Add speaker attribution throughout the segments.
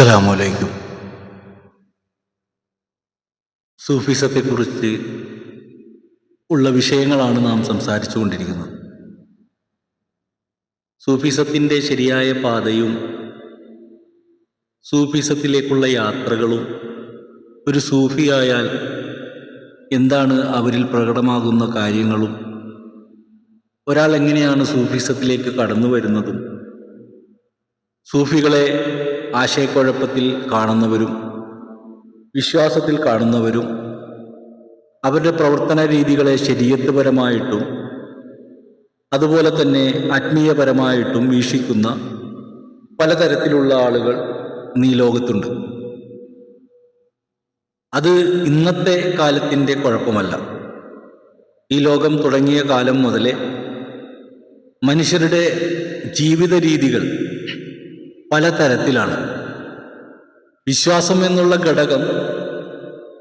Speaker 1: അസ്സലാമലൈക്കും. സൂഫിസത്തെക്കുറിച്ച് ഉള്ള വിഷയങ്ങളാണ് നാം സംസാരിച്ചു കൊണ്ടിരിക്കുന്നത് സൂഫിസത്തിന്റെ ശരിയായ പാതയും സൂഫിസത്തിലേക്കുള്ള യാത്രകളും ഒരു സൂഫിയായാൽ എന്താണ് അവരിൽ പ്രകടമാകുന്ന കാര്യങ്ങളും? ഒരാൾ എങ്ങനെയാണ് സൂഫിസത്തിലേക്ക് കടന്നു വരുന്നതും സൂഫികളെ ആശയക്കുഴപ്പത്തിൽ കാണുന്നവരും വിശ്വാസത്തിൽ കാണുന്നവരും അവരുടെ പ്രവർത്തന രീതികളെ ശരീരത്വപരമായിട്ടും അതുപോലെ തന്നെ ആത്മീയപരമായിട്ടും വീക്ഷിക്കുന്ന പലതരത്തിലുള്ള ആളുകൾ ഇന്ന് ഈ ലോകത്തുണ്ട്. അത് ഇന്നത്തെ കാലത്തിന്റെ കുഴപ്പമല്ല. ഈ ലോകം തുടങ്ങിയ കാലം മുതലേ മനുഷ്യരുടെ ജീവിത രീതികൾ പലതരത്തിലാണ്. വിശ്വാസം എന്നുള്ള ഘടകം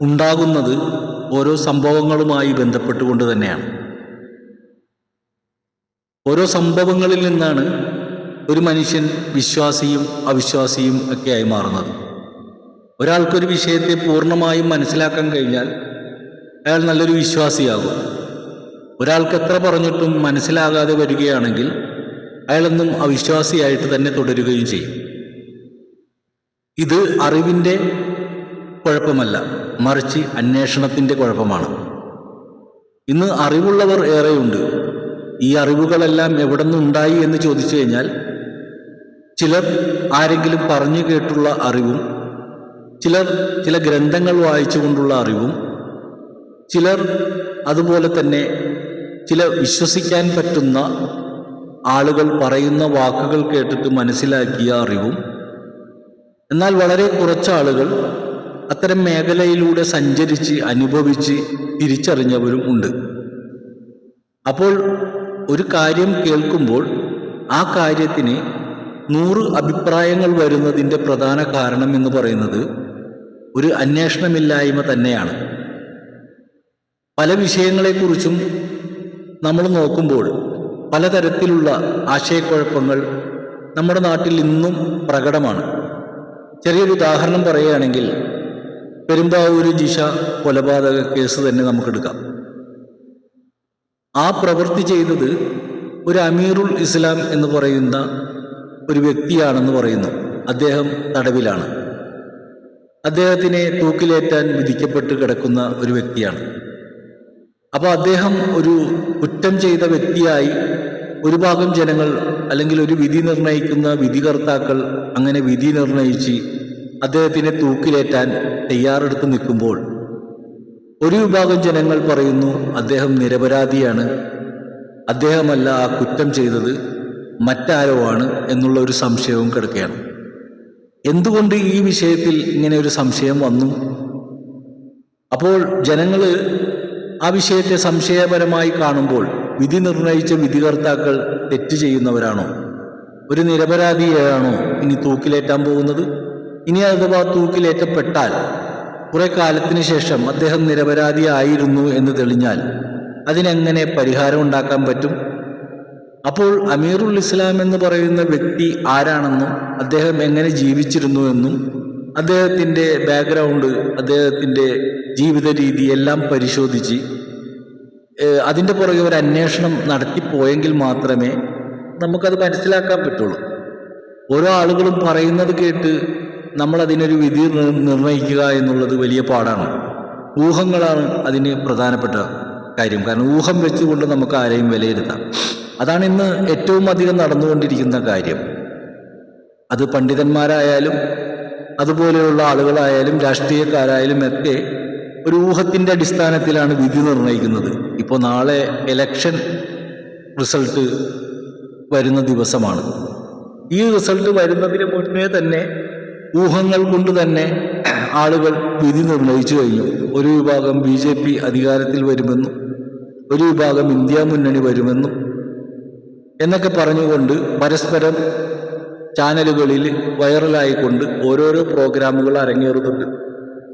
Speaker 1: ഉണ്ടാകുന്നത് ഓരോ സംഭവങ്ങളുമായി ബന്ധപ്പെട്ടുകൊണ്ട് തന്നെയാണ്. ഓരോ സംഭവങ്ങളിൽ നിന്നാണ് ഒരു മനുഷ്യൻ വിശ്വാസിയും അവിശ്വാസിയും ഒക്കെയായി മാറുന്നത്. ഒരാൾക്കൊരു വിഷയത്തെ പൂർണമായും മനസ്സിലാക്കാൻ കഴിഞ്ഞാൽ അയാൾ നല്ലൊരു വിശ്വാസിയാകും. ഒരാൾക്ക് എത്ര പറഞ്ഞിട്ടും മനസ്സിലാകാതെ വരികയാണെങ്കിൽ അയാളെന്നും അവിശ്വാസിയായിട്ട് തന്നെ തുടരുകയും ചെയ്യും. ഇത് അറിവിന്റെ കുഴപ്പമല്ല മറിച്ച് അന്വേഷണത്തിന്റെ കുഴപ്പമാണ്. ഇന്ന് അറിവുള്ളവർ ഏറെയുണ്ട്. ഈ അറിവുകളെല്ലാം എവിടെ നിന്നുണ്ടായി എന്ന് ചോദിച്ചു കഴിഞ്ഞാൽ ചിലർ ആരെങ്കിലും പറഞ്ഞു കേട്ടുള്ള അറിവും ചിലർ ചില ഗ്രന്ഥങ്ങൾ വായിച്ചുകൊണ്ടുള്ള അറിവും ചിലർ അതുപോലെ തന്നെ ചില വിശ്വസിക്കാൻ പറ്റുന്ന ആളുകൾ പറയുന്ന വാക്കുകൾ കേട്ടിട്ട് മനസ്സിലാക്കിയ അറിവും എന്നാൽ വളരെ കുറച്ചാളുകൾ അത്തരം മേഖലയിലൂടെ സഞ്ചരിച്ച് അനുഭവിച്ച് തിരിച്ചറിഞ്ഞവരും ഉണ്ട്. അപ്പോൾ ഒരു കാര്യം കേൾക്കുമ്പോൾ ആ കാര്യത്തിന് നൂറ് അഭിപ്രായങ്ങൾ വരുന്നതിന്റെ പ്രധാന കാരണം എന്ന് പറയുന്നത് ഒരു അന്വേഷണമില്ലായ്മ തന്നെയാണ്. പല വിഷയങ്ങളെക്കുറിച്ചും നമ്മൾ നോക്കുമ്പോൾ പലതരത്തിലുള്ള ആശയക്കുഴപ്പങ്ങൾ നമ്മുടെ നാട്ടിൽ ഇന്നും പ്രകടമാണ്. ചെറിയൊരു ഉദാഹരണം പറയുകയാണെങ്കിൽ പെരുമ്പാവൂര് ജിഷ കൊലപാതക കേസ് തന്നെ നമുക്കെടുക്കാം. ആ പ്രവൃത്തി ചെയ്തത് ഒരു അമീറുൽ ഇസ്ലാം എന്ന് പറയുന്ന ഒരു വ്യക്തിയാണെന്ന് പറയുന്നു. അദ്ദേഹം തടവിലാണ്. അദ്ദേഹത്തിനെ തൂക്കിലേറ്റാൻ വിധിക്കപ്പെട്ട് കിടക്കുന്ന ഒരു വ്യക്തിയാണ്. അപ്പോൾ അദ്ദേഹം ഒരു കുറ്റം ചെയ്ത വ്യക്തിയായി ഒരു ഭാഗം ജനങ്ങൾ അല്ലെങ്കിൽ ഒരു വിധി നിർണയിക്കുന്ന വിധികർത്താക്കൾ അങ്ങനെ വിധി നിർണയിച്ച് അദ്ദേഹത്തിനെ തൂക്കിലേറ്റാൻ തയ്യാറെടുത്ത് നിൽക്കുമ്പോൾ ഒരു വിഭാഗം ജനങ്ങൾ പറയുന്നു അദ്ദേഹം നിരപരാധിയാണ്. അദ്ദേഹമല്ല ആ കുറ്റം ചെയ്തത്. മറ്റാരോ ആണ് എന്നുള്ള ഒരു സംശയവും കിടക്കുകയാണ്. എന്തുകൊണ്ട് ഈ വിഷയത്തിൽ ഇങ്ങനെ ഒരു സംശയം വന്നു? അപ്പോൾ ജനങ്ങൾ ആ വിഷയത്തെ സംശയപരമായി കാണുമ്പോൾ വിധി നിർണയിച്ച വിധികർത്താക്കൾ തെറ്റ് ചെയ്യുന്നവരാണോ? ഒരു നിരപരാധിയാണോ ഇനി തൂക്കിലേറ്റാൻ പോകുന്നത്? ഇനി അഥവാ തൂക്കിലേറ്റപ്പെട്ടാൽ കുറെ കാലത്തിന് ശേഷം അദ്ദേഹം നിരപരാധിയായിരുന്നു എന്ന് തെളിഞ്ഞാൽ അതിനെങ്ങനെ പരിഹാരം ഉണ്ടാക്കാൻ പറ്റും? അപ്പോൾ അമീറുൽ ഇസ്ലാം എന്ന് പറയുന്ന വ്യക്തി ആരാണെന്നും അദ്ദേഹം എങ്ങനെ ജീവിച്ചിരുന്നു എന്നും അദ്ദേഹത്തിന്റെ ബാക്ക്ഗ്രൗണ്ട് അദ്ദേഹത്തിന്റെ ജീവിത രീതി എല്ലാം പരിശോധിച്ച് അതിന്റെ പുറകെ ഒരു അന്വേഷണം നടത്തിപ്പോയെങ്കിൽ മാത്രമേ നമുക്കത് മനസ്സിലാക്കാൻ പറ്റുള്ളൂ. ഓരോ ആളുകളും പറയുന്നത് കേട്ട് നമ്മൾ അതിനൊരു വിധി നിർണയിക്കുക എന്നുള്ളത് വലിയ പാടാണ്. ഊഹങ്ങളാണ് അതിന് പ്രധാനപ്പെട്ട കാര്യം. കാരണം ഊഹം വെച്ചുകൊണ്ട് നമുക്ക് ആരെയും വിലയിരുത്താം. അതാണ് ഇന്ന് ഏറ്റവും അധികം നടന്നുകൊണ്ടിരിക്കുന്ന കാര്യം. അത് പണ്ഡിതന്മാരായാലും അതുപോലെയുള്ള ആളുകളായാലും രാഷ്ട്രീയക്കാരായാലും ഒക്കെ ഒരു ഊഹത്തിന്റെ അടിസ്ഥാനത്തിലാണ് വിധി നിർണയിക്കുന്നത് ഇപ്പോൾ നാളെ ഇലക്ഷൻ റിസൾട്ട് വരുന്ന ദിവസമാണ്. ഈ റിസൾട്ട് വരുന്നതിന് മുന്നേ തന്നെ ഊഹങ്ങൾ കൊണ്ട് തന്നെ ആളുകൾ വിധി നിർണയിച്ചു കഴിഞ്ഞു. ഒരു വിഭാഗം ബി ജെ പി അധികാരത്തിൽ വരുമെന്നും ഒരു വിഭാഗം ഇന്ത്യ മുന്നണി വരുമെന്നും എന്നൊക്കെ പറഞ്ഞുകൊണ്ട് പരസ്പരം ചാനലുകളിൽ വൈറലായിക്കൊണ്ട് ഓരോരോ പ്രോഗ്രാമുകൾ അരങ്ങേറുന്നുണ്ട്.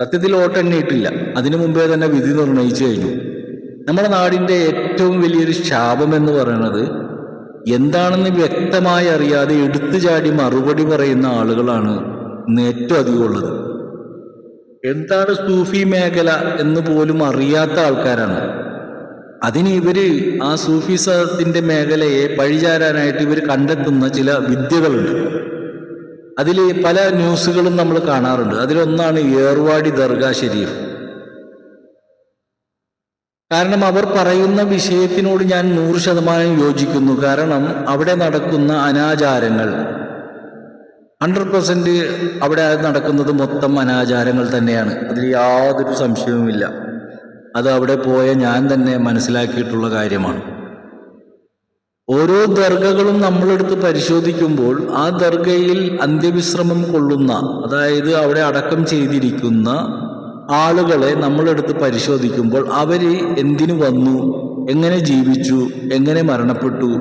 Speaker 1: സത്യത്തിൽ വോട്ടെണ്ണിയിട്ടില്ല അതിനു മുമ്പേ തന്നെ വിധി നിർണയിച്ചു കഴിഞ്ഞു. നമ്മുടെ നാടിന്റെ ഏറ്റവും വലിയൊരു ശാപം എന്ന് പറയുന്നത് എന്താണെന്ന് വ്യക്തമായി അറിയാതെ എടുത്തു ചാടി മറുപടി പറയുന്ന ആളുകളാണ് ഇന്ന് ഏറ്റവും അധികം ഉള്ളത്. എന്താണ് സൂഫി മേഖല എന്ന് പോലും അറിയാത്ത ആൾക്കാരാണ്. അതിന് ഇവർ ആ സൂഫിസത്തിന്റെ മേഖലയെ പഴിചാരാനായിട്ട് ഇവർ കണ്ടെത്തുന്ന ചില വിദ്യകളുണ്ട്. അതിൽ പല ന്യൂസുകളും നമ്മൾ കാണാറുണ്ട്. അതിലൊന്നാണ് ഏർവാടി ദർഗ ഷെരീഫ് കാരണം അവർ പറയുന്ന വിഷയത്തിനോട് ഞാൻ നൂറ് ശതമാനം യോജിക്കുന്നു. കാരണം അവിടെ നടക്കുന്ന അനാചാരങ്ങൾ ഹൺഡ്രഡ് പെർസെന്റ് അവിടെ നടക്കുന്നത് മൊത്തം അനാചാരങ്ങൾ തന്നെയാണ്. അതിൽ യാതൊരു സംശയവുമില്ല. അത് അവിടെ പോയ ഞാൻ തന്നെ മനസ്സിലാക്കിയിട്ടുള്ള കാര്യമാണ്. ഓരോ ദർഗകളും നമ്മളെടുത്ത് പരിശോധിക്കുമ്പോൾ ആ ദർഗയിൽ അന്ത്യവിശ്രമം കൊള്ളുന്ന അതായത് അവിടെ അടക്കം ചെയ്തിരിക്കുന്ന ആളുകളെ നമ്മളെടുത്ത് പരിശോധിക്കുമ്പോൾ അവർ എന്തിനു വന്നു? എങ്ങനെ ജീവിച്ചു? എങ്ങനെ മരണപ്പെട്ടു?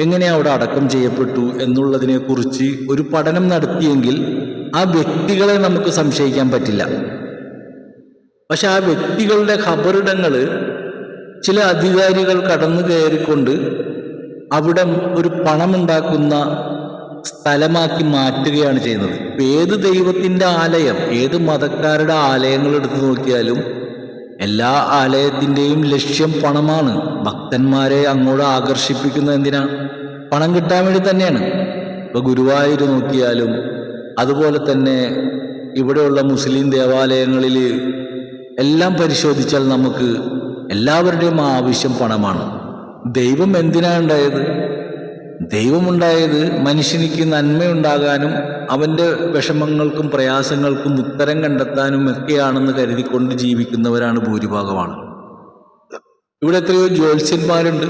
Speaker 1: എങ്ങനെ അവിടെ അടക്കം ചെയ്യപ്പെട്ടു? എന്നുള്ളതിനെക്കുറിച്ച് ഒരു പഠനം നടത്തിയെങ്കിൽ ആ വ്യക്തികളെ നമുക്ക് സംശയിക്കാൻ പറ്റില്ല. പക്ഷെ ആ വ്യക്തികളുടെ ഖബറിടങ്ങൾ ചില അധികാരികൾ കടന്നു കയറിക്കൊണ്ട് അവിടെ ഒരു പണമുണ്ടാക്കുന്ന സ്ഥലമാക്കി മാറ്റുകയാണ് ചെയ്യുന്നത്. ഏത് ദൈവത്തിന്റെ ആലയം ഏത് മതക്കാരുടെ ആലയങ്ങൾ എടുത്തു നോക്കിയാലും എല്ലാ ആലയത്തിന്റെയും ലക്ഷ്യം പണമാണ്. ഭക്തന്മാരെ അങ്ങോട്ട് ആകർഷിപ്പിക്കുന്നത് എന്തിനാ? പണം കിട്ടാൻ വേണ്ടി തന്നെയാണ്. ഇപ്പൊ ഗുരുവായൂർ നോക്കിയാലും അതുപോലെ തന്നെ ഇവിടെയുള്ള മുസ്ലിം ദേവാലയങ്ങളിൽ എല്ലാം പരിശോധിച്ചാൽ നമുക്ക് എല്ലാവരുടെയും ആവശ്യം പണമാണ്. ദൈവം എന്തിനാണ് ഉണ്ടായത്? ദൈവമുണ്ടായത് മനുഷ്യനിക്ക് നന്മയുണ്ടാകാനും അവന്റെ വിഷമങ്ങൾക്കും പ്രയാസങ്ങൾക്കും ഉത്തരം കണ്ടെത്താനും ഒക്കെയാണെന്ന് കരുതിക്കൊണ്ട് ജീവിക്കുന്നവരാണ് ഭൂരിഭാഗമാണ്. ഇവിടെ എത്രയോ ജ്യോത്സ്യന്മാരുണ്ട്.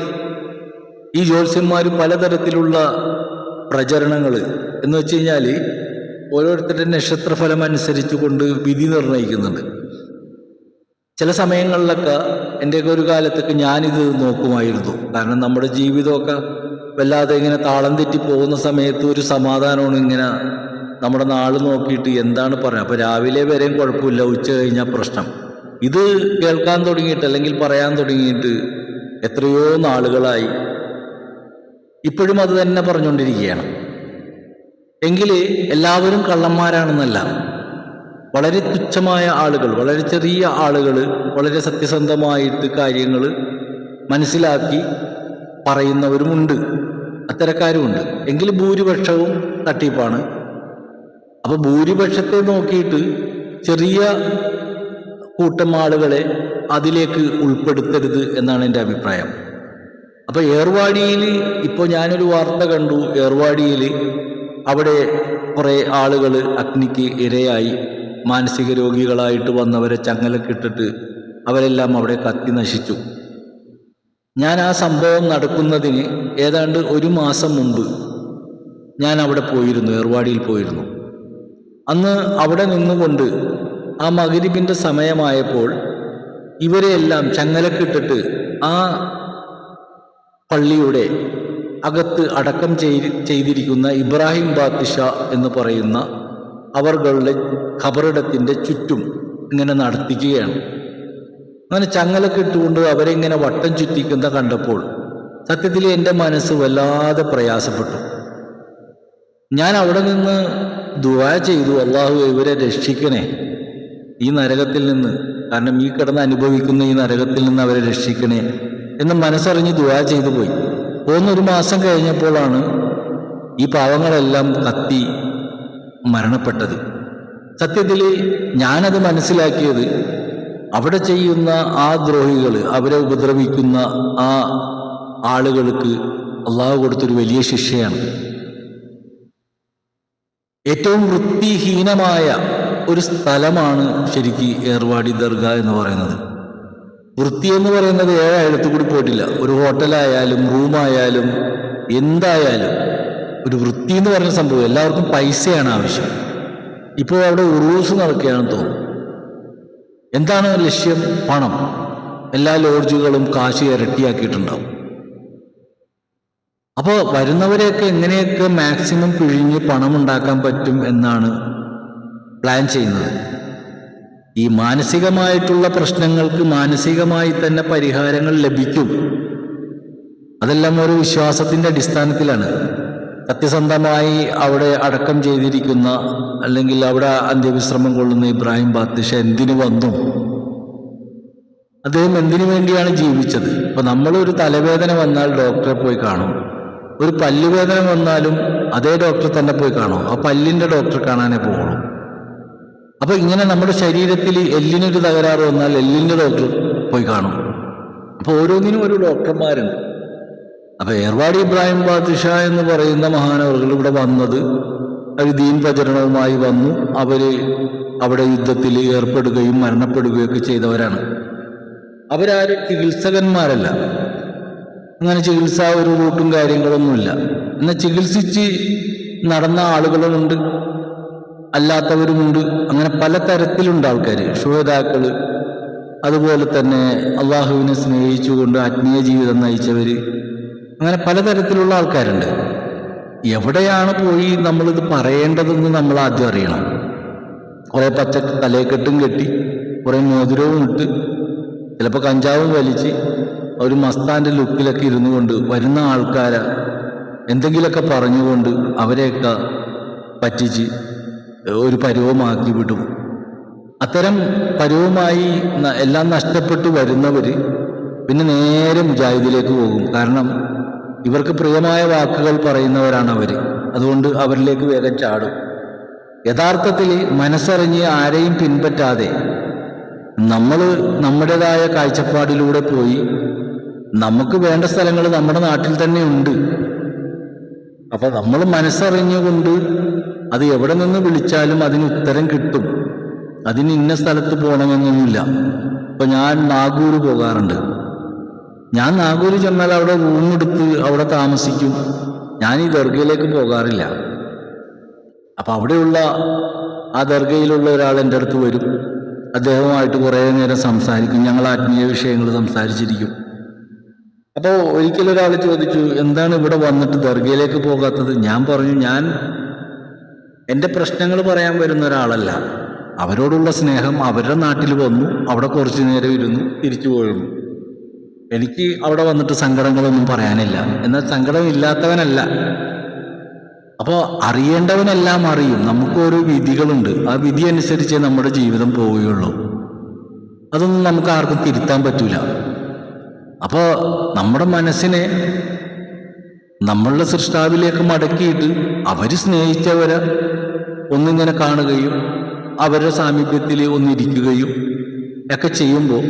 Speaker 1: ഈ ജ്യോത്സ്യന്മാർ പലതരത്തിലുള്ള പ്രചരണങ്ങൾ എന്ന് വെച്ച് കഴിഞ്ഞാൽ ഓരോരുത്തരുടെ നക്ഷത്രഫലം അനുസരിച്ച് കൊണ്ട് വിധി നിർണയിക്കുന്നുണ്ട് ചില സമയങ്ങളിലൊക്കെ എന്റെയൊക്കെ ഒരു കാലത്തൊക്കെ ഞാനിത് നോക്കുമായിരുന്നു. കാരണം നമ്മുടെ ജീവിതമൊക്കെ വല്ലാതെ ഇങ്ങനെ താളം തെറ്റി പോകുന്ന സമയത്ത് ഒരു സമാധാനമാണ് ഇങ്ങനെ നമ്മുടെ നാൾ നോക്കിയിട്ട് എന്താണ് പറയുക. അപ്പോൾ രാവിലെ വരെയും കുഴപ്പമില്ല ഉച്ച കഴിഞ്ഞാൽ പ്രശ്നം. ഇത് കേൾക്കാൻ തുടങ്ങിയിട്ട് അല്ലെങ്കിൽ പറയാൻ തുടങ്ങിയിട്ട് എത്രയോ നാളുകളായി ഇപ്പോഴും അത് തന്നെ പറഞ്ഞുകൊണ്ടിരിക്കുകയാണ്. എങ്കിൽ എല്ലാവരും കള്ളന്മാരാണെന്നല്ല വളരെ തുച്ഛമായ ആളുകൾ വളരെ ചെറിയ ആളുകൾ വളരെ സത്യസന്ധമായിട്ട് കാര്യങ്ങൾ മനസ്സിലാക്കി പറയുന്നവരുമുണ്ട് അത്തരക്കാരുമുണ്ട്. എങ്കിൽ ഭൂരിപക്ഷവും തട്ടിപ്പാണ്. അപ്പോൾ ഭൂരിപക്ഷത്തെ നോക്കിയിട്ട് ചെറിയ കൂട്ടം ആളുകളെ അതിലേക്ക് ഉൾപ്പെടുത്തരുത് എന്നാണ് എന്റെ അഭിപ്രായം. അപ്പോൾ ഏർവാടിയിൽ ഇപ്പോൾ ഞാനൊരു വാർത്ത കണ്ടു. ഏർവാടിയിൽ അവിടെ കുറേ ആളുകൾ അഗ്നിക്ക് ഇരയായി. മാനസിക രോഗികളായിട്ട് വന്നവരെ ചങ്ങലക്കിട്ടിട്ട് അവരെല്ലാം അവിടെ കത്തി നശിച്ചു. ഞാൻ ആ സംഭവം നടക്കുന്നതിന് ഏതാണ്ട് ഒരു മാസം മുമ്പ് ഞാൻ അവിടെ പോയിരുന്നു ഏർവാടിയിൽ പോയിരുന്നു. അന്ന് അവിടെ നിന്നുകൊണ്ട് ആ മകരിബിന്റെ സമയമായപ്പോൾ ഇവരെയെല്ലാം ചങ്ങലക്കിട്ടിട്ട് ആ പള്ളിയുടെ അകത്ത് അടക്കം ചെയ് ചെയ്തിരിക്കുന്ന ഇബ്രാഹിം ബാത്തിഷ എന്ന് പറയുന്ന അവരുടെ ഖബറിടത്തിന്റെ ചുറ്റും ഇങ്ങനെ നടത്തിക്കുകയാണ്. അങ്ങനെ ചങ്ങലൊക്കെ ഇട്ടുകൊണ്ട് അവരെ ഇങ്ങനെ വട്ടം ചുറ്റിക്കുന്ന കണ്ടപ്പോൾ സത്യത്തിൽ എന്റെ മനസ്സ് വല്ലാതെ പ്രയാസപ്പെട്ടു. ഞാൻ അവിടെ നിന്ന് ദുവാ ചെയ്തു അള്ളാഹു ഇവരെ രക്ഷിക്കണേ. ഈ നരകത്തിൽ നിന്ന് കാരണം ഈ കിടന്ന് അനുഭവിക്കുന്ന ഈ നരകത്തിൽ നിന്ന് അവരെ രക്ഷിക്കണേ എന്ന് മനസ്സറിഞ്ഞ് ദുവാ ചെയ്തു പോയി. പോന്നൊരു മാസം കഴിഞ്ഞപ്പോഴാണ് ഈ പാവങ്ങളെല്ലാം കത്തി മരണപ്പെട്ടത്. സത്യത്തിൽ ഞാനത് മനസ്സിലാക്കിയത് അവിടെ ചെയ്യുന്ന ആ ദ്രോഹികൾ അവരെ ഉപദ്രവിക്കുന്ന ആ ആളുകൾക്ക് അള്ളാഹു കൊടുത്തൊരു വലിയ ശിക്ഷയാണ്. ഏറ്റവും വൃത്തിഹീനമായ ഒരു സ്ഥലമാണ് ശരിക്ക് ഏർവാടി ദർഗ എന്ന് പറയുന്നത്. വൃത്തി എന്ന് പറയുന്നത് ഏഴായിരത്തു കൂടി പോയിട്ടില്ല. ഒരു ഹോട്ടലായാലും റൂമായാലും എന്തായാലും ഒരു വൃത്തി എന്ന് പറയുന്ന സംഭവം. എല്ലാവർക്കും പൈസയാണ് ആവശ്യം. ഇപ്പോൾ അവിടെ ഉറൂസ് നടക്കുകയാണെന്ന് തോന്നുന്നു. എന്താണ് ലക്ഷ്യം? പണം. എല്ലാ ലോഡ്ജുകളും കാശ് ഇരട്ടിയാക്കിയിട്ടുണ്ടാവും. അപ്പോൾ വരുന്നവരെയൊക്കെ എങ്ങനെയൊക്കെ മാക്സിമം പിഴിഞ്ഞ് പണം ഉണ്ടാക്കാൻ പറ്റും എന്നാണ് പ്ലാൻ ചെയ്യുന്നത്. ഈ മാനസികമായിട്ടുള്ള പ്രശ്നങ്ങൾക്ക് മാനസികമായി തന്നെ പരിഹാരങ്ങൾ ലഭിക്കും. അതെല്ലാം ഒരു വിശ്വാസത്തിന്റെ അടിസ്ഥാനത്തിലാണ്. സത്യസന്ധമായി അവിടെ അടക്കം ചെയ്തിരിക്കുന്ന അല്ലെങ്കിൽ അവിടെ അന്ത്യവിശ്രമം കൊള്ളുന്ന ഇബ്രാഹിം ബാത്തിഷ എന്തിനു വന്നു? അദ്ദേഹം എന്തിനു വേണ്ടിയാണ് ജീവിച്ചത്? ഇപ്പൊ നമ്മളൊരു തലവേദന വന്നാൽ ഡോക്ടറെ പോയി കാണും. ഒരു പല്ലുവേദന വന്നാലും അതേ ഡോക്ടറെ തന്നെ പോയി കാണും. ആ പല്ലിന്റെ ഡോക്ടറെ കാണാനേ പോകുള്ളൂ അപ്പൊ ഇങ്ങനെ നമ്മുടെ ശരീരത്തിൽ എല്ലിനൊരു തകരാറ് വന്നാൽ എല്ലിന്റെ ഡോക്ടർ പോയി കാണും. അപ്പൊ ഓരോന്നിനും ഒരു ഡോക്ടർമാരുണ്ട്. അപ്പൊ ഏർവാടി ഇബ്രാഹിം ബാദിഷ എന്ന് പറയുന്ന മഹാനവർകൾ ഇവിടെ വന്നത് അവർ ദീൻ പ്രചരണവുമായി വന്നു. അവർ അവിടെ യുദ്ധത്തിൽ ഏർപ്പെടുകയും മരണപ്പെടുകയും ഒക്കെ ചെയ്തവരാണ്. അവരാരും ചികിത്സകന്മാരല്ല. അങ്ങനെ ചികിത്സ ഒരു റൂട്ടും കാര്യങ്ങളൊന്നുമില്ല. എന്നാൽ ചികിത്സിച്ച് നടന്ന ആളുകളുമുണ്ട് അല്ലാത്തവരുമുണ്ട്. അങ്ങനെ പല തരത്തിലുണ്ട് ആൾക്കാർ ശുഹതാക്കൾ അതുപോലെ തന്നെ അള്ളാഹുവിനെ സ്നേഹിച്ചുകൊണ്ട് ആത്മീയ ജീവിതം നയിച്ചവർ അങ്ങനെ പലതരത്തിലുള്ള ആൾക്കാരുണ്ട്. എവിടെയാണ് പോയി നമ്മളിത് പറയേണ്ടതെന്ന് നമ്മൾ ആദ്യം അറിയണം. കുറേ പച്ച തലയെക്കെട്ടും കെട്ടി കുറേ മോതിരവും ഇട്ട് ചിലപ്പോൾ കഞ്ചാവും വലിച്ച് ഒരു മസ്താന്റെ ലുക്കിലൊക്കെ ഇരുന്നു കൊണ്ട് വരുന്ന ആൾക്കാരെ എന്തെങ്കിലുമൊക്കെ പറഞ്ഞുകൊണ്ട് അവരെയൊക്കെ പറ്റിച്ച് ഒരു പരുവമാക്കി വിടും. അത്തരം പരുവമായി എല്ലാം നഷ്ടപ്പെട്ടു വരുന്നവർ പിന്നെ നേരെ മുജാഹിദിലേക്ക് പോകും. കാരണം ഇവർക്ക് പ്രിയമായ വാക്കുകൾ പറയുന്നവരാണ് അവർ അതുകൊണ്ട് അവരിലേക്ക് വേഗം ചാടും. യഥാർത്ഥത്തിൽ മനസ്സറിഞ്ഞ് ആരെയും പിൻപറ്റാതെ നമ്മൾ നമ്മുടേതായ കാഴ്ചപ്പാടിലൂടെ പോയി നമുക്ക് വേണ്ട സ്ഥലങ്ങൾ നമ്മുടെ നാട്ടിൽ തന്നെ ഉണ്ട്. അപ്പൊ നമ്മൾ മനസ്സറിഞ്ഞുകൊണ്ട് അത് എവിടെ നിന്ന് വിളിച്ചാലും അതിന് ഉത്തരം കിട്ടും. അതിന് ഇന്ന സ്ഥലത്ത് പോകണമെന്നൊന്നുമില്ല. ഇപ്പൊ ഞാൻ നാഗൂർ പോകാറുണ്ട്. ഞാൻ നാഗൂര് ചെന്നാൽ അവിടെ റൂം എടുത്ത് അവിടെ താമസിക്കും. ഞാൻ ഈ ദർഗയിലേക്ക് പോകാറില്ല. അപ്പൊ അവിടെയുള്ള ആ ദർഗയിലുള്ള ഒരാൾ എന്റെ അടുത്ത് വരും. അദ്ദേഹവുമായിട്ട് കുറേ നേരം സംസാരിക്കും. ഞങ്ങൾ ആത്മീയ വിഷയങ്ങൾ സംസാരിച്ചിരിക്കും. അപ്പോൾ ഒരിക്കലും ഒരാൾ ചോദിച്ചു എന്താണ് ഇവിടെ വന്നിട്ട് ദർഗയിലേക്ക് പോകാത്തത്? ഞാൻ പറഞ്ഞു ഞാൻ എന്റെ പ്രശ്നങ്ങൾ പറയാൻ വരുന്ന ഒരാളല്ല. അവരോടുള്ള സ്നേഹം അവരുടെ നാട്ടിൽ വന്നു അവിടെ കുറച്ചു നേരം ഇരുന്നു തിരിച്ചു പോയിരുന്നു. എനിക്ക് അവിടെ വന്നിട്ട് സങ്കടങ്ങളൊന്നും പറയാനില്ല. എന്നാൽ സങ്കടം ഇല്ലാത്തവനല്ല അപ്പോൾ അറിയേണ്ടവനെല്ലാം അറിയും. നമുക്കൊരു വിധികളുണ്ട്. ആ വിധി അനുസരിച്ച് നമ്മുടെ ജീവിതം പോവുകയുള്ളൂ. അതൊന്നും നമുക്ക് ആർക്കും തിരുത്താൻ പറ്റൂല. അപ്പോൾ നമ്മുടെ മനസ്സിനെ നമ്മളുടെ സൃഷ്ടാവിലേക്ക് മടക്കിയിട്ട് അവർ സ്നേഹിച്ചവരെ ഒന്നിങ്ങനെ കാണുകയും അവരുടെ സാമീപ്യത്തിൽ ഒന്നിരിക്കുകയും ഒക്കെ ചെയ്യുമ്പോൾ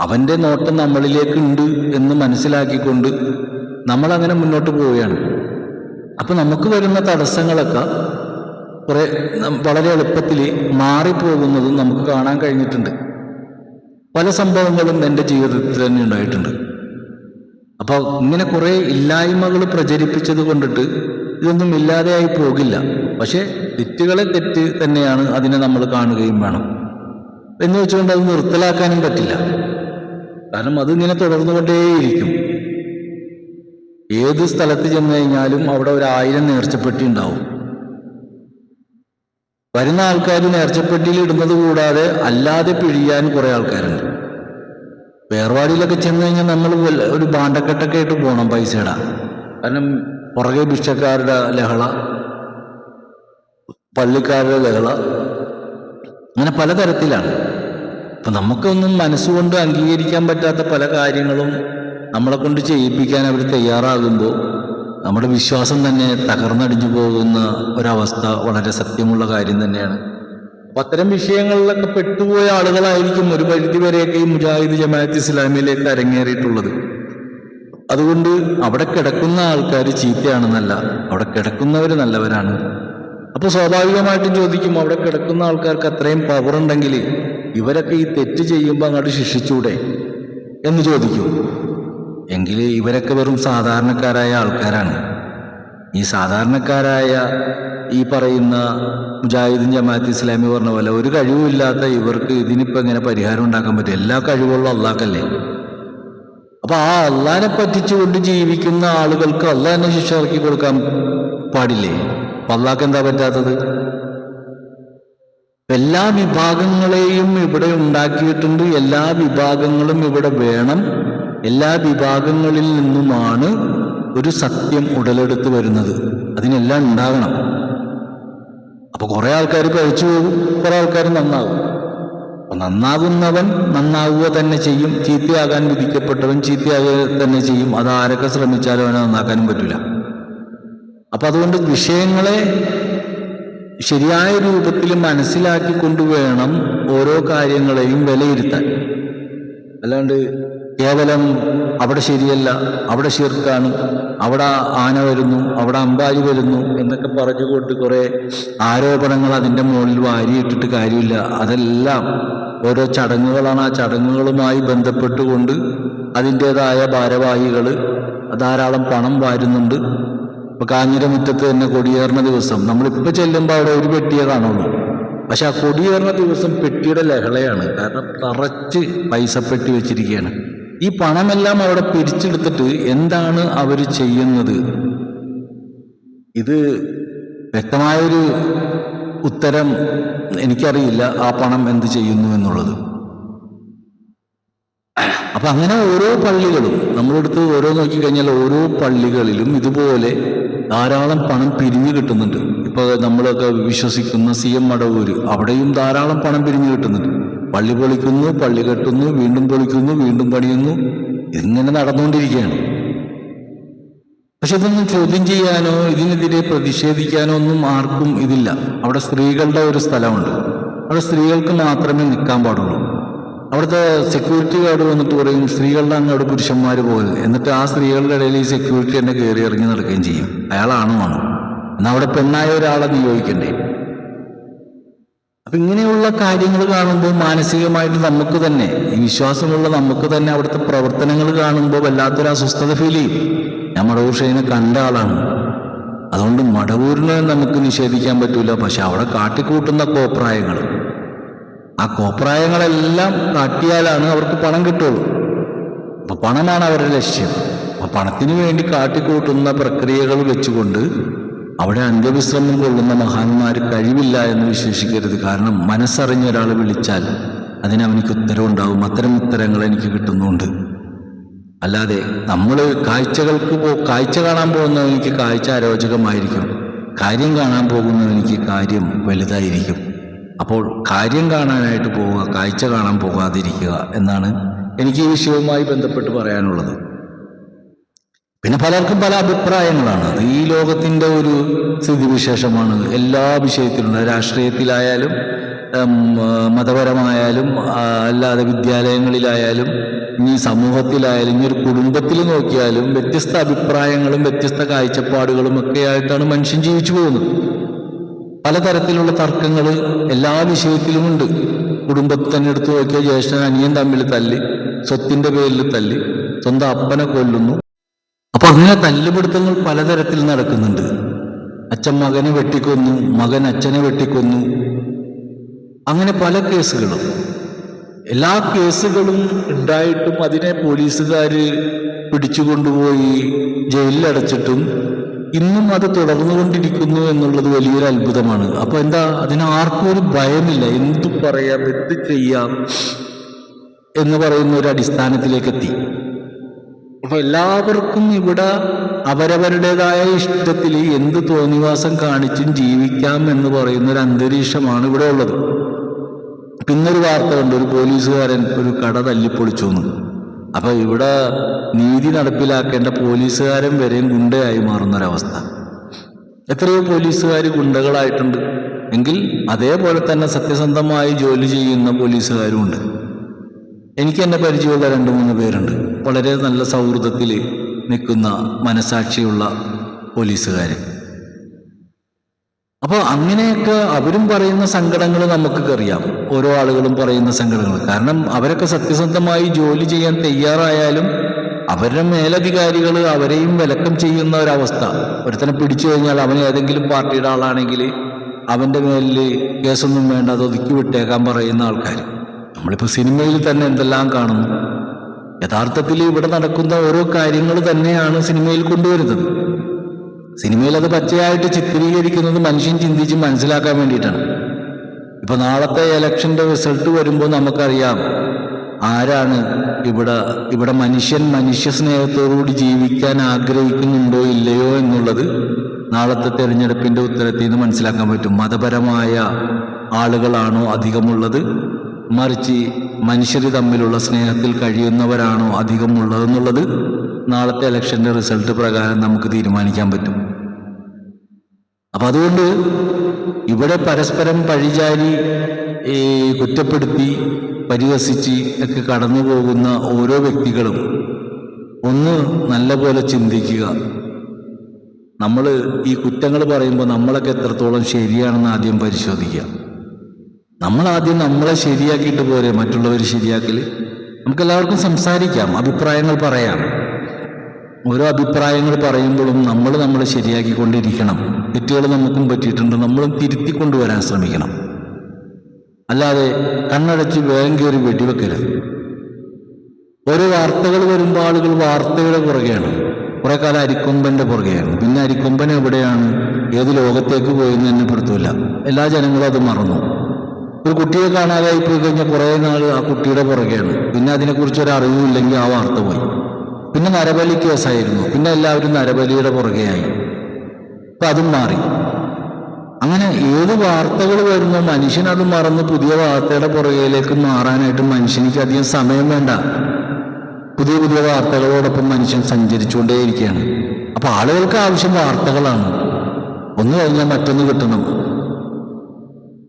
Speaker 1: അവന്റെ നോട്ടം നമ്മളിലേക്കുണ്ട് എന്ന് മനസ്സിലാക്കിക്കൊണ്ട് നമ്മളങ്ങനെ മുന്നോട്ട് പോവുകയാണ്. അപ്പം നമുക്ക് വരുന്ന തടസ്സങ്ങളൊക്കെ കുറെ വളരെ എളുപ്പത്തിൽ മാറിപ്പോകുന്നതും നമുക്ക് കാണാൻ കഴിഞ്ഞിട്ടുണ്ട്. പല സംഭവങ്ങളും എന്റെ ജീവിതത്തിൽ തന്നെ ഉണ്ടായിട്ടുണ്ട്. അപ്പോൾ ഇങ്ങനെ കുറേ ഇല്ലായ്മകൾ പ്രചരിപ്പിച്ചത് കൊണ്ടിട്ട് ഇതൊന്നും ഇല്ലാതെയായി പോകില്ല. പക്ഷേ തെറ്റുകളെ തെറ്റ് തന്നെയാണ് അതിനെ നമ്മൾ കാണുകയും വേണം. എന്ന് വെച്ചുകൊണ്ട് അത് നിർത്തലാക്കാനും പറ്റില്ല. കാരണം അതിങ്ങനെ തുടർന്നുകൊണ്ടേയിരിക്കും. ഏത് സ്ഥലത്ത് ചെന്ന് കഴിഞ്ഞാലും അവിടെ ഒരു ആയിരം നേർച്ചപ്പെട്ടി ഉണ്ടാവും. വരുന്ന ആൾക്കാർ നേർച്ചപ്പെട്ടിയിൽ ഇടുന്നത് കൂടാതെ അല്ലാതെ പിഴിയാൻ കുറെ ആൾക്കാരുണ്ട്. വേർവാടിയിലൊക്കെ ചെന്ന് കഴിഞ്ഞാൽ നമ്മൾ ഒരു ബാണ്ടക്കെട്ടൊക്കെ ആയിട്ട് പോകണം പൈസയുടെ. കാരണം പുറകെ ഭിക്ഷക്കാരുടെ ലഹള പള്ളിക്കാരുടെ ലഹള അങ്ങനെ പലതരത്തിലാണ്. അപ്പം നമുക്കൊന്നും മനസ്സുകൊണ്ട് അംഗീകരിക്കാൻ പറ്റാത്ത പല കാര്യങ്ങളും നമ്മളെ കൊണ്ട് ചെയ്യിപ്പിക്കാൻ അവർ തയ്യാറാകുമ്പോൾ നമ്മുടെ വിശ്വാസം തന്നെ തകർന്നടിഞ്ഞു പോകുന്ന ഒരവസ്ഥ വളരെ സത്യമുള്ള കാര്യം തന്നെയാണ്. അപ്പം അത്തരം വിഷയങ്ങളിലൊക്കെ പെട്ടുപോയ ആളുകളായിരിക്കും ഒരു പരിധി വരെയൊക്കെ ഈ മുജാഹിദ് ജമാഅത്ത് ഇസ്ലാമിയിലേക്ക് അരങ്ങേറിയിട്ടുള്ളത്. അതുകൊണ്ട് അവിടെ കിടക്കുന്ന ആൾക്കാർ ചീത്തയാണെന്നല്ല അവിടെ കിടക്കുന്നവർ നല്ലവരാണ്. അപ്പോൾ സ്വാഭാവികമായിട്ടും ചോദിക്കും അവിടെ കിടക്കുന്ന ആൾക്കാർക്ക് അത്രയും പവർ ഉണ്ടെങ്കിൽ ഇവരൊക്കെ ഈ തെറ്റ് ചെയ്യുമ്പോൾ അങ്ങോട്ട് ശിക്ഷിച്ചൂടെ എന്ന് ചോദിക്കും. എങ്കിൽ ഇവരൊക്കെ വെറും സാധാരണക്കാരായ ആൾക്കാരാണ്. ഈ സാധാരണക്കാരായ ഈ പറയുന്ന മുജാഹിദും ജമാഅത്ത് ഇസ്ലാമി പറഞ്ഞ പോലെ ഒരു കഴിവുമില്ലാത്ത ഇവർക്ക് ഇതിനിപ്പോൾ എങ്ങനെ പരിഹാരം ഉണ്ടാക്കാൻ പറ്റും? എല്ലാ കഴിവുകളും അള്ളാഹ്ക്കല്ലേ? അപ്പൊ ആ അള്ളാഹിനെ പറ്റിച്ചുകൊണ്ട് ജീവിക്കുന്ന ആളുകൾക്ക് അള്ളാഹിനെ ശിക്ഷ ഇറക്കി കൊടുക്കാൻ പാടില്ലേ? അപ്പൊ അള്ളാഹ്ക്ക് എന്താ പറ്റാത്തത്? എല്ലാ വിഭാഗങ്ങളെയും ഇവിടെ ഉണ്ടാക്കിയിട്ടുണ്ട്. എല്ലാ വിഭാഗങ്ങളും ഇവിടെ വേണം. എല്ലാ വിഭാഗങ്ങളിൽ നിന്നുമാണ് ഒരു സത്യം ഉടലെടുത്ത് വരുന്നത്. അതിനെല്ലാം ഉണ്ടാകണം. അപ്പൊ കുറെ ആൾക്കാർ പഴിച്ചു പോകും. കുറെ ആൾക്കാർ നന്നാകും അപ്പൊ നന്നാകുന്നവൻ നന്നാവുക തന്നെ ചെയ്യും. ചീത്തയാകാൻ വിധിക്കപ്പെട്ടവൻ ചീത്തയാകുക തന്നെ ചെയ്യും. അത് ആരൊക്കെ ശ്രമിച്ചാലും അവനെ നന്നാക്കാനും പറ്റില്ല അപ്പൊ അതുകൊണ്ട് വിഷയങ്ങളെ ശരിയായ രൂപത്തിൽ മനസ്സിലാക്കി കൊണ്ടുവേണം ഓരോ കാര്യങ്ങളെയും വിലയിരുത്താൻ. അല്ലാണ്ട് കേവലം അവിടെ ശരിയല്ല അവിടെ ശീർക്കാണ് അവിടെ ആന വരുന്നു അവിടെ അമ്പാരി വരുന്നു എന്നൊക്കെ പറഞ്ഞുകൊണ്ട് കുറേ ആരോപണങ്ങൾ അതിന്റെ മുകളിൽ വാരിയിട്ടിട്ട് കാര്യമില്ല. അതെല്ലാം ഓരോ ചടങ്ങുകളാണ്. ആ ചടങ്ങുകളുമായി ബന്ധപ്പെട്ടുകൊണ്ട് അതിന്റേതായ ഭാരവാഹികൾ ധാരാളം പണം വാരുന്നുണ്ട്. ഇപ്പൊ കാഞ്ഞിരമുറ്റത്ത് തന്നെ കൊടിയേറുന്ന ദിവസം നമ്മളിപ്പോൾ ചെല്ലുമ്പോൾ അവിടെ ഒരു പെട്ടിയെ കാണുള്ളൂ. പക്ഷെ ആ കൊടിയേറുന്ന ദിവസം പെട്ടിയുടെ ലഹളയാണ്. കാരണം നിറച്ച് പൈസ പെട്ടി വെച്ചിരിക്കുകയാണ്. ഈ പണമെല്ലാം അവിടെ പിരിച്ചെടുത്തിട്ട് എന്താണ് അവർ ചെയ്യുന്നത്? ഇത് വ്യക്തമായൊരു ഉത്തരം എനിക്കറിയില്ല ആ പണം എന്ത് ചെയ്യുന്നു എന്നുള്ളത്. അപ്പൊ അങ്ങനെ ഓരോ പള്ളികളും നമ്മളെടുത്ത് ഓരോ നോക്കി കഴിഞ്ഞാൽ ഓരോ പള്ളികളിലും ഇതുപോലെ ധാരാളം പണം പിരിഞ്ഞു കിട്ടുന്നുണ്ട്. ഇപ്പൊ നമ്മളൊക്കെ വിശ്വസിക്കുന്ന സി എം മടവൂര് അവിടെയും ധാരാളം പണം പിരിഞ്ഞു കിട്ടുന്നുണ്ട്. പള്ളി പൊളിക്കുന്നു പള്ളി കെട്ടുന്നു വീണ്ടും പൊളിക്കുന്നു വീണ്ടും പണിയുന്നു. ഇങ്ങനെ നടന്നുകൊണ്ടിരിക്കുകയാണ്. പക്ഷെ ഇതൊന്നും ചോദ്യം ചെയ്യാനോ ഇതിനെതിരെ പ്രതിഷേധിക്കാനോ ഒന്നും ആർക്കും ഇതില്ല. അവിടെ സ്ത്രീകളുടെ ഒരു സ്ഥലമുണ്ട്. അവിടെ സ്ത്രീകൾക്ക് മാത്രമേ നിൽക്കാൻ പാടുള്ളൂ. അവിടുത്തെ സെക്യൂരിറ്റി ഗാർഡ് വന്നിട്ട് പറയും സ്ത്രീകളുടെ അങ്ങോട്ട് പുരുഷന്മാർ പോകരുത്. എന്നിട്ട് ആ സ്ത്രീകളുടെ ഇടയിൽ ഈ സെക്യൂരിറ്റി തന്നെ കയറി ഇറങ്ങി നടക്കുകയും ചെയ്യും. അയാൾ ആണുമാണ് എന്നാൽ അവിടെ പെണ്ണായ ഒരാളെ നിയോഗിക്കണ്ടേ അപ്പം ഇങ്ങനെയുള്ള കാര്യങ്ങൾ കാണുമ്പോൾ മാനസികമായിട്ട് നമുക്ക് തന്നെ ഈ വിശ്വാസമുള്ള നമുക്ക് തന്നെ അവിടുത്തെ പ്രവർത്തനങ്ങൾ കാണുമ്പോൾ വല്ലാത്തൊരു അസ്വസ്ഥത ഫീൽ ചെയ്യും. ഞാൻ മടവൂർ കണ്ട ആളാണ്. അതുകൊണ്ട് മടവൂരിനെ നമുക്ക് നിഷേധിക്കാൻ പറ്റൂല. പക്ഷെ അവിടെ കാട്ടിക്കൂട്ടുന്ന കോപ്രായങ്ങൾ ആ കോപ്രായങ്ങളെല്ലാം കാട്ടിയാലാണ് അവർക്ക് പണം കിട്ടുള്ളൂ. അപ്പൊ പണമാണ് അവരുടെ ലക്ഷ്യം. അപ്പൊ പണത്തിന് വേണ്ടി കാട്ടിക്കൂട്ടുന്ന പ്രക്രിയകൾ വെച്ചുകൊണ്ട് അവിടെ അന്ത്യവിശ്രമം കൊള്ളുന്ന മഹാന്മാർ കഴിവില്ല എന്ന് വിശേഷിക്കരുത്. കാരണം മനസ്സറിഞ്ഞ ഒരാൾ വിളിച്ചാൽ അതിനവനിക്ക് ഉത്തരവുണ്ടാവും. അത്തരം ഉത്തരങ്ങൾ എനിക്ക് കിട്ടുന്നുണ്ട്. അല്ലാതെ നമ്മൾ കാഴ്ചകൾക്ക് പോ കാഴ്ച കാണാൻ പോകുന്നവനിക്ക് കാഴ്ച അരോചകമായിരിക്കും കാര്യം കാണാൻ പോകുന്നവനിക്ക് കാര്യം വലുതായിരിക്കും. അപ്പോൾ കാര്യം കാണാനായിട്ട് പോവുക കാഴ്ച കാണാൻ പോകാതിരിക്കുക എന്നാണ് എനിക്ക് ഈ വിഷയവുമായി ബന്ധപ്പെട്ട് പറയാനുള്ളത്. പിന്നെ പലർക്കും പല അഭിപ്രായങ്ങളാണ്. അത് ഈ ലോകത്തിന്റെ ഒരു സ്ഥിതിവിശേഷമാണ്. എല്ലാ വിഷയത്തിലും രാഷ്ട്രീയത്തിലായാലും മതപരമായാലും അല്ലാതെ വിദ്യാലയങ്ങളിലായാലും ഇനി സമൂഹത്തിലായാലും ഇനി ഒരു കുടുംബത്തിൽ നോക്കിയാലും വ്യത്യസ്ത അഭിപ്രായങ്ങളും വ്യത്യസ്ത കാഴ്ചപ്പാടുകളും ഒക്കെ ആയിട്ടാണ് മനുഷ്യൻ ജീവിച്ചു പോകുന്നത്. പലതരത്തിലുള്ള തർക്കങ്ങൾ എല്ലാ വിഷയത്തിലുമുണ്ട്. കുടുംബത്തിൽ തന്നെ എടുത്തു നോക്കിയ ജ്യേഷ്ഠൻ അനിയൻ തമ്മിൽ തല്ലി സ്വത്തിന്റെ പേരിൽ തല്ലി സ്വന്തം അപ്പനെ കൊല്ലുന്നു. അപ്പൊ അങ്ങനെ തല്ലുപിടുത്തങ്ങൾ പലതരത്തിൽ നടക്കുന്നുണ്ട്. അച്ഛൻ മകനെ വെട്ടിക്കൊന്നു മകൻ അച്ഛനെ വെട്ടിക്കൊന്നു. അങ്ങനെ പല കേസുകളും. എല്ലാ കേസുകളും ഉണ്ടായിട്ടും അതിനെ പോലീസുകാർ പിടിച്ചുകൊണ്ടുപോയി ജയിലിലടച്ചിട്ടും ഇന്നും അത് തുടർന്നുകൊണ്ടിരിക്കുന്നു എന്നുള്ളത് വലിയൊരു അത്ഭുതമാണ്. അപ്പൊ എന്താ അതിന് ആർക്കും ഒരു ഭയമില്ല. എന്ത് പറയാം എന്ത് ചെയ്യാം എന്ന് പറയുന്ന ഒരു അടിസ്ഥാനത്തിലേക്ക് എത്തി അപ്പൊ എല്ലാവർക്കും ഇവിടെ അവരവരുടേതായ ഇഷ്ടത്തിൽ എന്ത് തോന്നിവാസം കാണിച്ചും ജീവിക്കാം എന്ന് പറയുന്ന ഒരു അന്തരീക്ഷമാണ് ഇവിടെ ഉള്ളത്. പിന്നൊരു വാർത്ത ഒരു പോലീസുകാരൻ ഒരു കട തല്ലിപ്പൊളിച്ചു എന്ന്. അപ്പൊ ഇവിടെ നീതി നടപ്പിലാക്കേണ്ട പോലീസുകാരൻ വരെയും ഗുണ്ടയായി മാറുന്നൊരവസ്ഥ. എത്രയോ പോലീസുകാർ ഗുണ്ടകളായിട്ടുണ്ട്. എങ്കിൽ അതേപോലെ തന്നെ സത്യസന്ധമായി ജോലി ചെയ്യുന്ന പോലീസുകാരും ഉണ്ട്. എനിക്ക് എന്നെ പരിചയമുള്ള രണ്ട് മൂന്ന് പേരുണ്ട്. വളരെ നല്ല സൗഹൃദത്തിൽ നിൽക്കുന്ന മനസാക്ഷിയുള്ള പോലീസുകാർ അപ്പോൾ അങ്ങനെയൊക്കെ അവരും പറയുന്ന സങ്കടങ്ങൾ നമുക്കൊക്കെ അറിയാം. ഓരോ ആളുകളും പറയുന്ന സംഘടനകൾ കാരണം അവരൊക്കെ സത്യസന്ധമായി ജോലി ചെയ്യാൻ തയ്യാറായാലും അവരുടെ മേലധികാരികൾ അവരെയും വിലക്കം ചെയ്യുന്ന ഒരവസ്ഥ. ഒരുത്തനെ പിടിച്ചു കഴിഞ്ഞാൽ അവൻ ഏതെങ്കിലും പാർട്ടിയുടെ ആളാണെങ്കിൽ അവന്റെ മേലിൽ കേസൊന്നും വേണ്ട അത് ഒതുക്കി വിട്ടേക്കാൻ പറയുന്ന ആൾക്കാർ നമ്മളിപ്പോൾ സിനിമയിൽ തന്നെ എന്തെല്ലാം കാണുന്നു? യഥാർത്ഥത്തിൽ ഇവിടെ നടക്കുന്ന ഓരോ കാര്യങ്ങൾ തന്നെയാണ് സിനിമയിൽ കൊണ്ടുവരുന്നത്. സിനിമയിൽ അത് പച്ചയായിട്ട് ചിത്രീകരിക്കുന്നത് മനുഷ്യൻ ചിന്തിച്ച് മനസ്സിലാക്കാൻ വേണ്ടിയിട്ടാണ്. ഇപ്പൊ നാളത്തെ ഇലക്ഷന്റെ റിസൾട്ട് വരുമ്പോൾ നമുക്കറിയാം ആരാണ് ഇവിടെ ഇവിടെ മനുഷ്യൻ മനുഷ്യ സ്നേഹത്തോടുകൂടി ജീവിക്കാൻ ആഗ്രഹിക്കുന്നുണ്ടോ ഇല്ലയോ എന്നുള്ളത് നാളത്തെ തെരഞ്ഞെടുപ്പിന്റെ ഉത്തരത്തിൽ നിന്ന് മനസ്സിലാക്കാൻ പറ്റും. മതപരമായ ആളുകളാണോ അധികമുള്ളത്? മറിച്ച് മനുഷ്യർ തമ്മിലുള്ള സ്നേഹത്തിൽ കഴിയുന്നവരാണോ അധികമുള്ളതെന്നുള്ളത് നാളത്തെ ഇലക്ഷന്റെ റിസൾട്ട് പ്രകാരം നമുക്ക് തീരുമാനിക്കാൻ പറ്റും. അപ്പൊ അതുകൊണ്ട് ഇവിടെ പരസ്പരം പഴിചാരി കുറ്റപ്പെടുത്തി പരിഹസിച്ച് ഒക്കെ കടന്നു പോകുന്ന ഓരോ വ്യക്തികളും ഒന്ന് നല്ലപോലെ ചിന്തിക്കുക. നമ്മൾ ഈ കുറ്റങ്ങൾ പറയുമ്പോൾ നമ്മളൊക്കെ എത്രത്തോളം ശരിയാണെന്ന് ആദ്യം പരിശോധിക്കുക. നമ്മൾ ആദ്യം നമ്മളെ ശരിയാക്കിയിട്ട് പോരെ മറ്റുള്ളവർ ശരിയാക്കൽ നമുക്കെല്ലാവർക്കും സംസാരിക്കാം അഭിപ്രായങ്ങൾ പറയാം. ഓരോ അഭിപ്രായങ്ങൾ പറയുമ്പോഴും നമ്മൾ നമ്മൾ ശരിയാക്കിക്കൊണ്ടിരിക്കണം. തെറ്റുകൾ നമുക്കും പറ്റിയിട്ടുണ്ട്. നമ്മളും തിരുത്തി കൊണ്ടുവരാൻ ശ്രമിക്കണം. അല്ലാതെ കണ്ണടച്ച് വേഗം കയറി വെടിവെക്കരുത്. ഓരോ വാർത്തകൾ വരുമ്പോൾ ആളുകൾ വാർത്തയുടെ പുറകെയാണ്. കുറെ കാലം അരിക്കൊമ്പന്റെ പുറകെയാണ്. പിന്നെ അരിക്കൊമ്പൻ എവിടെയാണ്? ഏത് ലോകത്തേക്ക് പോയെന്ന് തന്നെ പെടുത്തൂല എല്ലാ ജനങ്ങളും അത് മറന്നു. ഒരു കുട്ടിയെ കാണാതായി പോയി കഴിഞ്ഞാൽ കുറേ നാൾ ആ കുട്ടിയുടെ പുറകെയാണ്. പിന്നെ അതിനെക്കുറിച്ച് ഒരു അറിവില്ലെങ്കിൽ ആ വാർത്ത പോയി. പിന്നെ നരബലി കേസായിരുന്നു. പിന്നെ എല്ലാവരും നരബലിയുടെ പുറകെയായി. അപ്പൊ അതും മാറി. അങ്ങനെ ഏത് വാർത്തകൾ വരുന്നോ മനുഷ്യനത് മറന്ന് പുതിയ വാർത്തയുടെ പുറകിലേക്ക് മാറാനായിട്ട് മനുഷ്യനിക്ക് അധികം സമയം വേണ്ട. പുതിയ പുതിയ വാർത്തകളോടൊപ്പം മനുഷ്യൻ സഞ്ചരിച്ചുകൊണ്ടേയിരിക്കുകയാണ്. അപ്പൊ ആളുകൾക്ക് ആവശ്യം വാർത്തകളാണ്. ഒന്ന് കഴിഞ്ഞാൽ മറ്റൊന്ന് കിട്ടണം.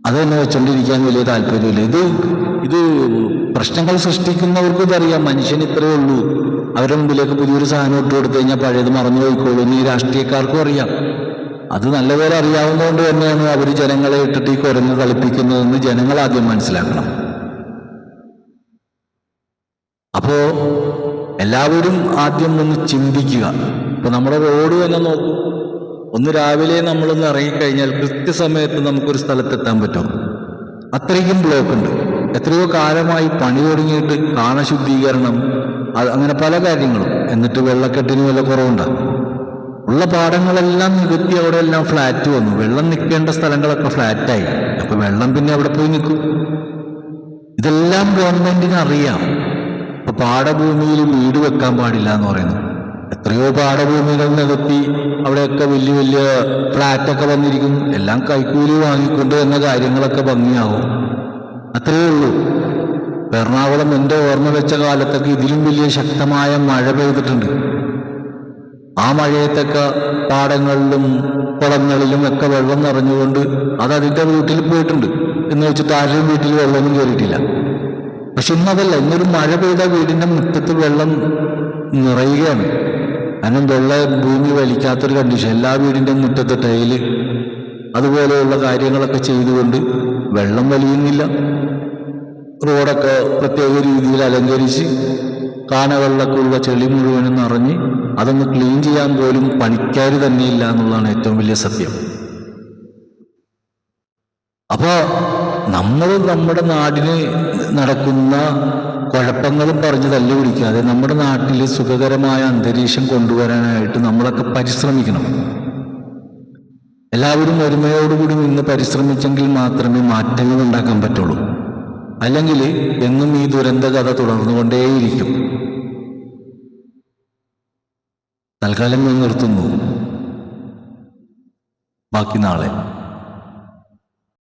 Speaker 1: അത് തന്നെ വെച്ചോണ്ടിരിക്കാൻ വലിയ താല്പര്യമില്ല. ഇത് ഇത് പ്രശ്നങ്ങൾ സൃഷ്ടിക്കുന്നവർക്കും ഇതറിയാം. മനുഷ്യൻ ഇത്രയേ ഉള്ളൂ. അവരുടെ മുമ്പിലേക്ക് പുതിയൊരു സാധനം ഇട്ട് കൊടുത്തു കഴിഞ്ഞാൽ പഴയത് മറന്നു പോയിക്കോളൂ. ഈ രാഷ്ട്രീയക്കാർക്കും അറിയാം. അത് നല്ലപോലെ അറിയാവുന്നതുകൊണ്ട് തന്നെയാണ് അവർ ജനങ്ങളെ ഇട്ടിട്ട് ഈ കുരങ്ങ് കളിപ്പിക്കുന്നതെന്ന് ജനങ്ങൾ ആദ്യം മനസ്സിലാക്കണം. അപ്പോ എല്ലാവരും ആദ്യം ഒന്ന് ചിന്തിക്കുക. ഇപ്പൊ നമ്മുടെ റോഡ് തന്നെ നോക്കും. ഒന്ന് രാവിലെ നമ്മളൊന്ന് ഇറങ്ങിക്കഴിഞ്ഞാൽ കൃത്യസമയത്ത് നമുക്കൊരു സ്ഥലത്തെത്താൻ പറ്റും. അത്രയ്ക്കും ബ്ലോക്ക് ഉണ്ട് എത്രയോ കാലമായി പണി തുടങ്ങിയിട്ട് കാണശുദ്ധീകരണം അത് അങ്ങനെ പല കാര്യങ്ങളും. എന്നിട്ട് വെള്ളക്കെട്ടിന് വല്ല കുറവുണ്ടോ? ഉള്ള പാടങ്ങളെല്ലാം നികത്തി അവിടെ എല്ലാം ഫ്ലാറ്റ് വന്നു. വെള്ളം നിൽക്കേണ്ട സ്ഥലങ്ങളൊക്കെ ഫ്ലാറ്റായി. അപ്പൊ വെള്ളം പിന്നെ അവിടെ പോയി നിൽക്കും. ഇതെല്ലാം ഗവൺമെന്റിന് അറിയാം. ഇപ്പൊ പാടഭൂമിയിൽ വീട് വെക്കാൻ പാടില്ല എന്ന് പറയുന്നു. എത്രയോ പാടഭൂമികൾ നികത്തി അവിടെയൊക്കെ വലിയ വലിയ ഫ്ലാറ്റൊക്കെ വന്നിരിക്കും എല്ലാം കൈക്കൂലി വാങ്ങിക്കൊണ്ട് എന്ന കാര്യങ്ങളൊക്കെ ഭംഗിയാവും. അത്രയേ ഉള്ളൂ. എറണാകുളം എന്റെ ഓർമ്മ വെച്ച കാലത്തൊക്കെ ഇതിലും വലിയ ശക്തമായ മഴ പെയ്തിട്ടുണ്ട്. ആ മഴയത്തൊക്കെ പാടങ്ങളിലും കുളങ്ങളിലും ഒക്കെ വെള്ളം നിറഞ്ഞുകൊണ്ട് അത് അതിന്റെ വീട്ടിൽ പോയിട്ടുണ്ട്. എന്ന് വെച്ചിട്ട് ആരുടെയും വീട്ടിൽ വെള്ളമൊന്നും കയറിയിട്ടില്ല. പക്ഷെ ഇന്നതല്ല ഇന്നൊരു മഴ പെയ്ത വീടിന്റെ മുറ്റത്ത് വെള്ളം നിറയുകയാണ്. കാരണം വെള്ളം ഭൂമി വലിക്കാത്തൊരു കണ്ടീഷൻ എല്ലാ വീടിന്റെ മുറ്റത്ത് ടൈൽ അതുപോലെയുള്ള കാര്യങ്ങളൊക്കെ ചെയ്തുകൊണ്ട് വെള്ളം വലിയുന്നില്ല. റോഡൊക്കെ പ്രത്യേക രീതിയിൽ അലങ്കരിച്ച് കാനകളിലൊക്കെയുള്ള ചെളി മുഴുവനും നിറഞ്ഞ് അതൊന്ന് ക്ലീൻ ചെയ്യാൻ പോലും പണിക്കാർ തന്നെയില്ല എന്നുള്ളതാണ് ഏറ്റവും വലിയ സത്യം. അപ്പോൾ നമ്മൾ നമ്മുടെ നാടിന് നടക്കുന്ന കുഴപ്പങ്ങളും പറഞ്ഞ് തല്ലി പിടിക്കാതെ നമ്മുടെ നാട്ടിൽ സുഖകരമായ അന്തരീക്ഷം കൊണ്ടുവരാനായിട്ട് നമ്മളൊക്കെ പരിശ്രമിക്കണം. എല്ലാവരും ഒരുമയോടുകൂടി നിന്ന് പരിശ്രമിച്ചെങ്കിൽ മാത്രമേ മാറ്റങ്ങൾ ഉണ്ടാക്കാൻ പറ്റുള്ളൂ. അല്ലെങ്കിൽ എന്നും ഈ ദുരന്ത കഥ തുടർന്നുകൊണ്ടേയിരിക്കും. തൽക്കാലം ഞാൻ നിർത്തുന്നു. ബാക്കി നാളെ.